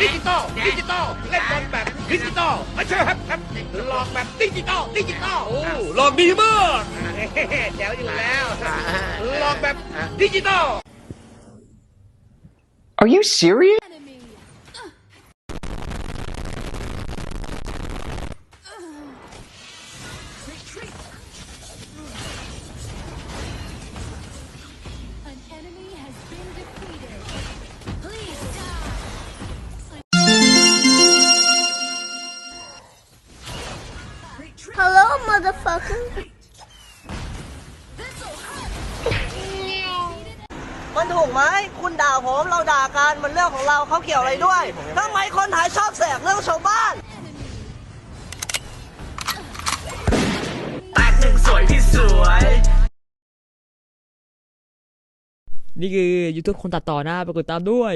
ดิจิตอลดิจิตอลเล่นบอลแบบดิจิตอลไม่ใช่ครับครับหลอกแบบดิจิตอลดิจิตอลโอ้หลอกดีมากแจ๋วอยู่แล้วหลอกแบบดิจิตอล Are you serious? Hello, motherfucker. มันถูกไหมคุณด่าผมเราด่ากันมันเรื่องของเราเขาเกี่ยวอะไรด้วยทำไมคนไทยชอบแสกเรื่องชาวบ้านแตกหนึ่งสวยที่สวย นี่คือ YouTube คนตัดต่อนะไปกดตามด้วย